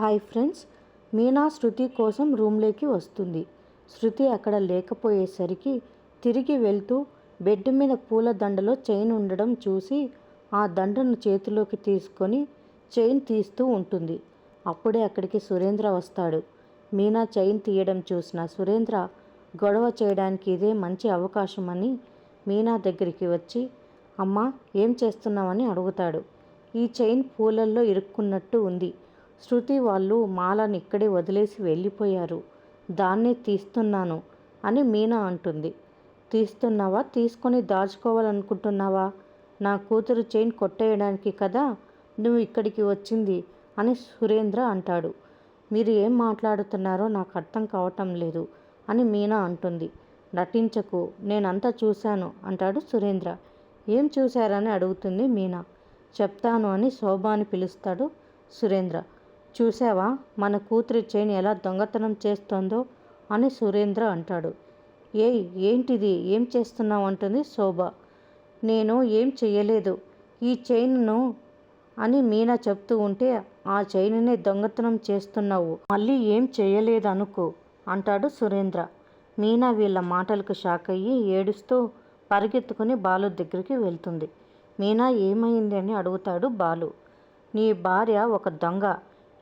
Hi friends Meena శృతి కోసం రూమ్లోకి వస్తుంది. శృతి అక్కడ లేకపోయేసరికి తిరిగి వెళ్తూ బెడ్ మీద పూల దండలో చైన్ ఉండడం చూసి ఆ దండను చేతిలోకి తీసుకొని చైన్ తీస్తూ ఉంటుంది. అప్పుడే అక్కడికి సురేంద్ర వస్తాడు. మీనా చైన్ తీయడం చూసిన సురేంద్ర గొడవ చేయడానికి ఇదే మంచి అవకాశం అని మీనా దగ్గరికి వచ్చి అమ్మా ఏం చేస్తున్నామని అడుగుతాడు. ఈ చైన్ పూలల్లో ఇరుక్కున్నట్టు ఉంది. శృతి వాళ్ళు మాలను ఇక్కడే వదిలేసి వెళ్ళిపోయారు. దాన్నే తీస్తున్నాను అని మీనా అంటుంది. తీస్తున్నావా? తీసుకొని దాచుకోవాలనుకుంటున్నావా? నా కూతురు చైన్ కొట్టేయడానికి కదా నువ్వు ఇక్కడికి వచ్చింది అని సురేంద్ర అంటాడు. మీరు ఏం మాట్లాడుతున్నారో నాకు అర్థం కావటం లేదు అని మీనా అంటుంది. నటించకు నేనంతా చూశాను అంటాడు సురేంద్ర. ఏం చూశారని అడుగుతుంది మీనా. చెప్తాను అని శోభాని పిలుస్తాడు సురేంద్ర. చూసావా మన కూతురి చైన్ ఎలా దొంగతనం చేస్తోందో అని సురేంద్ర అంటాడు. ఏయ్ ఏంటిది? ఏం చేస్తున్నావు? అంటుంది శోభ. నేను ఏం చెయ్యలేదు. ఈ చైన్ను అని మీనా చెప్తూ ఉంటే ఆ చైన్నే దొంగతనం చేస్తున్నావు. మళ్ళీ ఏం చేయలేదు అనుకో అంటాడు సురేంద్ర. మీనా వీళ్ళ మాటలకు షాక్ అయ్యి ఏడుస్తూ పరిగెత్తుకుని బాలు దగ్గరికి వెళ్తుంది. మీనా ఏమైంది అని అడుగుతాడు బాలు. నీ భార్య ఒక దొంగ.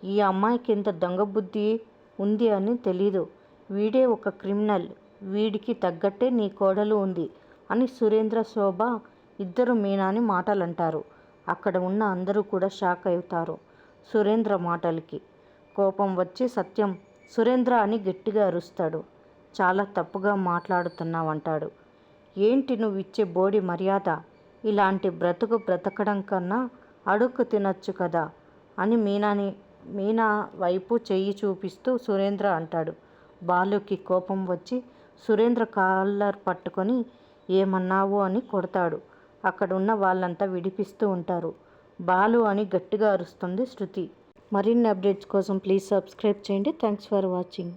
ఈ అమ్మాయికి ఇంత దొంగ బుద్ధి ఉంది అని తెలీదు. వీడే ఒక క్రిమినల్. వీడికి తగ్గట్టే నీ కోడలు ఉంది అని సురేంద్ర శోభ ఇద్దరు మీనాని మాటలంటారు. అక్కడ ఉన్న అందరూ కూడా షాక్ అవుతారు సురేంద్ర మాటలకి. కోపం వచ్చి సత్యం సురేంద్ర అని గట్టిగా అరుస్తాడు. చాలా తప్పుగా మాట్లాడుతున్నావంటాడు. ఏంటి నువ్వు ఇచ్చే బోడి మర్యాద? ఇలాంటి బ్రతుకు బ్రతకడం కన్నా అడుక్కు తినచ్చు కదా అని మీనాని మీనా వైపు చెయ్యి చూపిస్తూ సురేంద్ర అంటాడు. బాలుకి కోపం వచ్చి సురేంద్ర కాలర్ పట్టుకొని ఏమన్నావు అని కొడతాడు. అక్కడున్న వాళ్ళంతా విడిపిస్తూ ఉంటారు. బాలు అని గట్టిగా అరుస్తుంది శృతి. మరిన్ని అప్డేట్స్ కోసం ప్లీజ్ సబ్స్క్రైబ్ చేయండి. Thanks for watching.